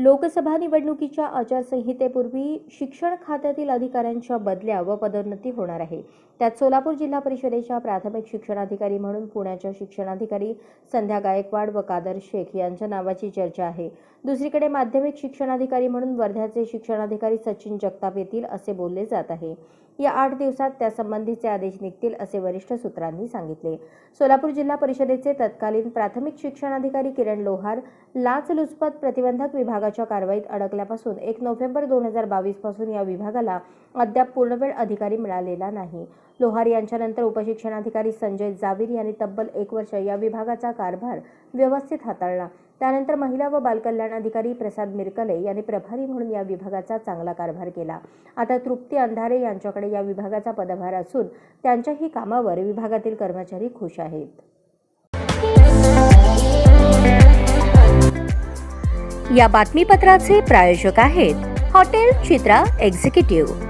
लोकसभा निवडणुकीच्या आचारसंहितेपूर्वी शिक्षण खात्यातील अधिकाऱ्यांच्या बदल्या व पदोन्नती होणार आहे. त्यात सोलापूर जिल्हा परिषदेच्या प्राथमिक शिक्षणाधिकारी म्हणून पुण्याच्या शिक्षणाधिकारी संध्या गायकवाड व कादर शेख यांच्या नावाची चर्चा आहे. दुसरीकडे माध्यमिक शिक्षणाधिकारी म्हणून वर्ध्याचे शिक्षणाधिकारी सचिन जगताप येतील असे बोलले जात आहे. या आठ दिवसात त्यासंबंधीचे आदेश निघतील असे वरिष्ठ सूत्रांनी सांगितले. सोलापूर जिल्हा परिषदेचे तत्कालीन प्राथमिक शिक्षणाधिकारी किरण लोहार लाचलुचपत प्रतिबंधक विभागाच्या कारवाईत अडकल्यापासून एक नोव्हेंबर दोन हजार बावीसपासून या विभागाला अद्याप पूर्णवेळ अधिकारी मिळालेला नाही. लोहार यांच्यानंतर उपशिक्षणाधिकारी संजय जावीर यांनी तब्बल एक वर्ष या विभागाचा कारभार व्यवस्थित हाताळला. त्यानंतर महिला व बालकल्याण अधिकारी प्रसाद मिरकले यांनी प्रभारी म्हणून या विभागाचा चांगला कारभार केला. आता तृप्ती अंधारे यांच्याकडे या विभागाचा पदभार असून त्यांच्याही कामावर विभागातील कर्मचारी खुश आहेत. या बातमीपत्राचे प्रायोजक आहेत हॉटेल चित्रा एक्झिक्युटिव्ह.